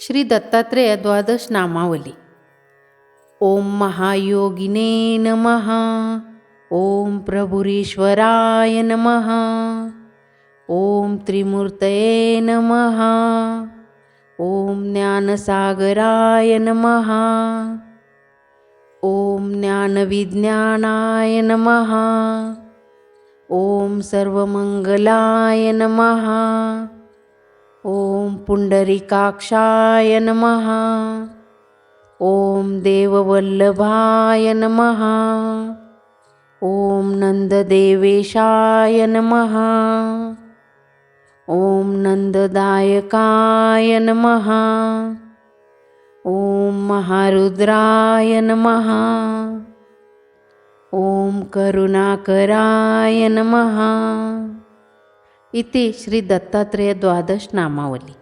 श्री दत्तात्रेय द्वादश नामावली. ओम महायोगिने नमः. ओम प्रभुरीश्वराय नमः. ओम त्रिमूर्तये नमः. ओम ज्ञानसागराय नमः. ओम ज्ञानविज्ञानाय नमः. ओम सर्वमंगलाय नमः. ओम पुंडरीकाक्षाय नमः। ओम देववल्लभाय नमः। ओम नंददेवेशाय नमः। ओम नंददायकाय नमः। ओम महारुद्राय नमः। ओम करुणाकराय नमः। इति श्री दत्तात्रेय द्वादश नामावली.